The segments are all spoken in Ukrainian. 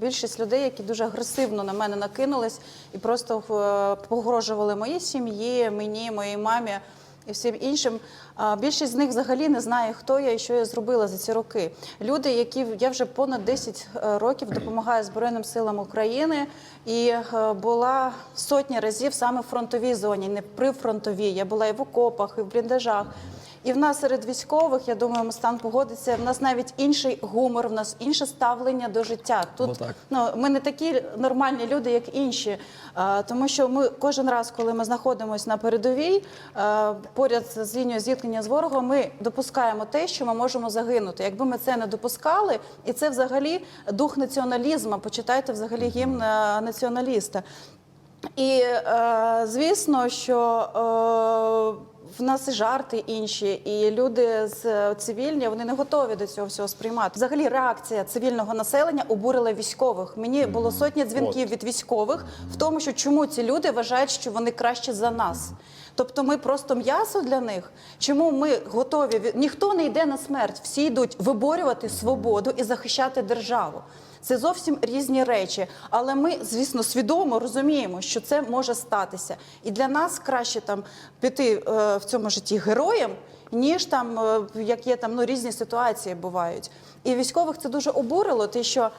Більшість людей, які дуже агресивно на мене накинулись і просто е, погрожували моїй сім'ї, мені, моїй мамі і всім іншим. Більшість з них взагалі не знає, хто я і що я зробила за ці роки. Люди, які я вже понад 10 років допомагаю Збройним силам України, і е, була сотні разів саме в фронтовій зоні, не при фронтовій. Я була і в окопах, і в бліндажах. І в нас серед військових, я думаю, Мустан погодиться. В нас навіть інший гумор, в нас інше ставлення до життя. Тут Ну, ну, ми не такі нормальні люди, як інші. А, тому що ми кожен раз, коли ми знаходимося на передовій, а, поряд з лінією зіткнення з ворогом, ми допускаємо те, що ми можемо загинути. Якби ми це не допускали, і це взагалі дух націоналізму. Почитайте взагалі гімн е, націоналіста. І е, звісно, що е, в нас і жарти інші, і люди з е, цивільні вони не готові до цього всього сприймати. Взагалі, реакція цивільного населення обурила військових. Мені було сотні дзвінків від військових в тому, що чому ці люди вважають, що вони краще за нас. Тобто ми просто м'ясо для них. Чому ми готові? Ніхто не йде на смерть, всі йдуть виборювати свободу і захищати державу. Це зовсім різні речі, але ми, звісно, свідомо розуміємо, що це може статися. І для нас краще там піти е, в цьому житті героєм, ніж там, е, як є там ну, різні ситуації бувають. І військових це дуже обурило, те, що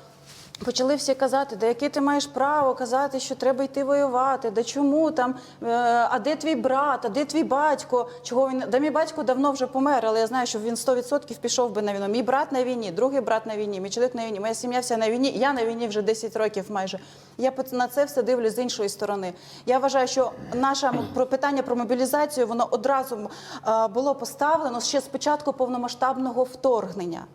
Почали всі казати, да яке ти маєш право казати, що треба йти воювати, да чому там, е, а де твій брат, а де твій батько? Чого він? Да мій батько давно вже помер, але я знаю, що він 100% пішов би на війну. Мій брат на війні, другий брат на війні, мій чоловік на війні, моя сім'я вся на війні. Я на війні вже 10 років майже. Я на це все дивлюсь з іншої сторони. Я вважаю, що наше питання про мобілізацію воно одразу було поставлено ще з початку повномасштабного вторгнення.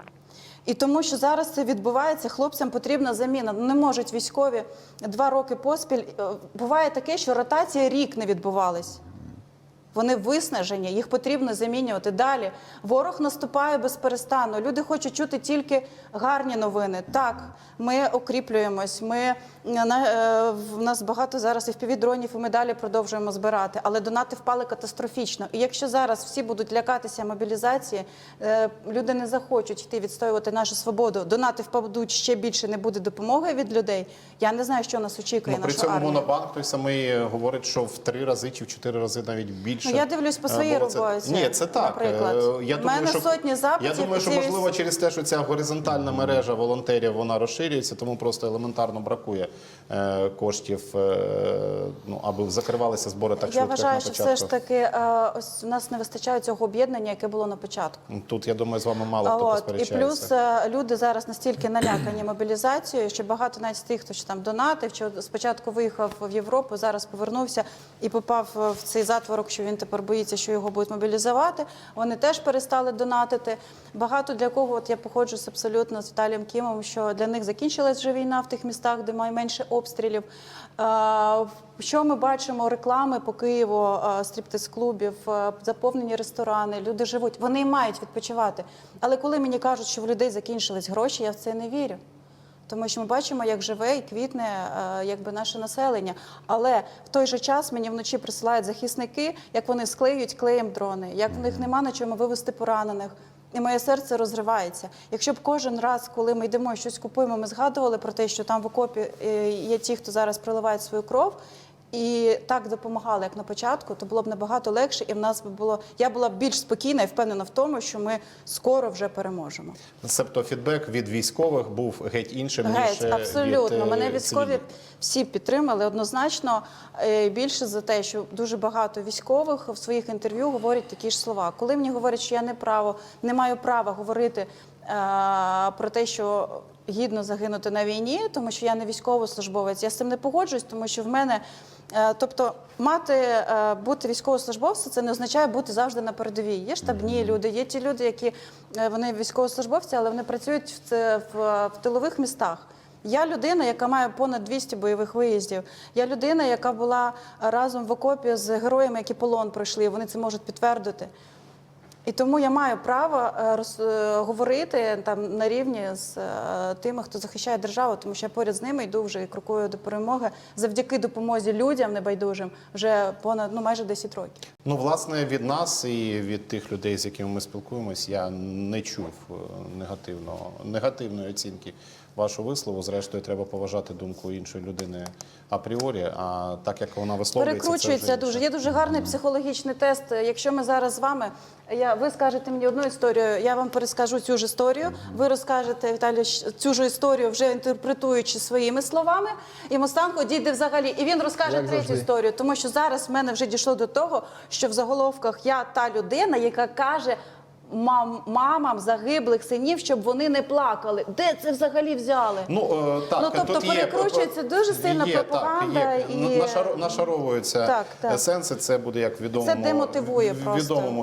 І тому, що зараз це відбувається, хлопцям потрібна заміна. Ну, Не можуть військові два роки поспіль. Е, Буває таке, що ротація рік не відбувалась. Вони виснажені, їх потрібно замінювати далі. Ворог наступає безперестанно. Люди хочуть чути тільки гарні новини. Так, ми окріплюємось. Ми е, на е, в нас багато зараз і впівдронів, і ми далі продовжуємо збирати. Але донати впали катастрофічно. І якщо зараз всі будуть лякатися мобілізації, е, люди не захочуть йти відстоювати нашу свободу. Донати впадуть ще більше, не буде допомоги від людей. Я не знаю, що нас очікує. Ну, при нашу цьому армію. монобанк той самий говорить, що в три рази чи в чотири рази навіть більше. Ну, я дивлюсь по своїй це- роботі, Ні, це так. наприклад. Е, Я думаю, мене що, сотні запитів, Я думаю, що можливо через те, що ця горизонтальна мережа волонтерів вона розширюється, тому просто елементарно бракує е, коштів, е, ну аби закривалися збори так Я вважаю, що все ж таки е, ось у нас не вистачає цього об'єднання, яке було на початку. Тут я думаю, з вами мало А хто от і плюс е, люди зараз настільки налякані мобілізацією, що багато навіть з тих, хто ще там донатив, що спочатку виїхав в Європу, зараз повернувся і попав в цей затворок, що він тепер боїться, що його будуть мобілізувати. Вони теж перестали донатити. Багато для кого, от я походжу з абсолютно з Віталієм Кімом, що для них закінчилась вже війна в тих містах, де має менше обстрілів. Що ми бачимо? Реклами по Києву, стриптиз-клубів, заповнені ресторани, люди живуть. Вони мають відпочивати. Але коли мені кажуть, що в людей закінчились гроші, я в це не вірю. Тому що ми бачимо, як живе і квітне е, якби наше населення. Але в той же час мені вночі присилають захисники, як вони склеюють клеєм дрони, як в них нема на чому вивезти поранених. І моє серце розривається. Якщо б кожен раз, коли ми йдемо і щось купуємо, ми згадували про те, що там в окопі е, є ті, хто зараз проливає свою кров. І так допомагали, як на початку, то було б набагато легше, і в нас би було. Я була б більш спокійна і впевнена в тому, що ми скоро вже переможемо. Себто фідбек від військових був геть іншим Геть, е, абсолютно. від, е, Мене військові цивільних. всі підтримали однозначно. Е, Більше за те, що дуже багато військових в своїх інтерв'ю говорять такі ж слова. Коли мені говорять, що я не право, не маю права говорити про те, що гідно загинути на війні, тому що я не військовослужбовець. Я з цим не погоджуюсь, тому що в мене. е, Тобто мати е, бути військовослужбовцем, це не означає бути завжди на передовій. Є штабні люди, є ті люди, які е, вони військовослужбовці, але вони працюють в, в, в тилових містах. Я людина, яка має понад 200 бойових виїздів. Я людина, яка була разом в окопі з героями, які полон пройшли. Вони це можуть підтвердити. І тому я маю право е, роз, е, говорити там на рівні з е, тими, хто захищає державу, тому що я поряд з ними йду вже і крокую до перемоги завдяки допомозі людям небайдужим вже понад ну майже 10 років. Ну, власне, від нас і від тих людей, з якими ми спілкуємось, я не чув негативного, негативної оцінки вашу вислову. Зрештою, треба поважати думку іншої людини апріорі. А так як вона висловлюється, це Перекручується вже дуже. Є дуже гарний психологічний тест. Якщо ми зараз з вами, я, ви скажете мені одну історію, я вам перескажу цю ж історію. Ви розкажете Віталій цю ж історію, вже інтерпретуючи своїми словами. І Мустанко дійде взагалі, і він розкаже Як третю завжди. історію, тому що зараз в мене вже дійшло до того, що в заголовках я та людина, яка каже. Мам, мамам загиблих синів, щоб вони не плакали. Де це взагалі взяли? Ну, е, так, Ну, тобто тут є, перекручується дуже сильно є, пропаганда Так, є. і- Нашаро- нашаровуються Так, так. сенси. Це буде як в відомому, Це демотивує відомому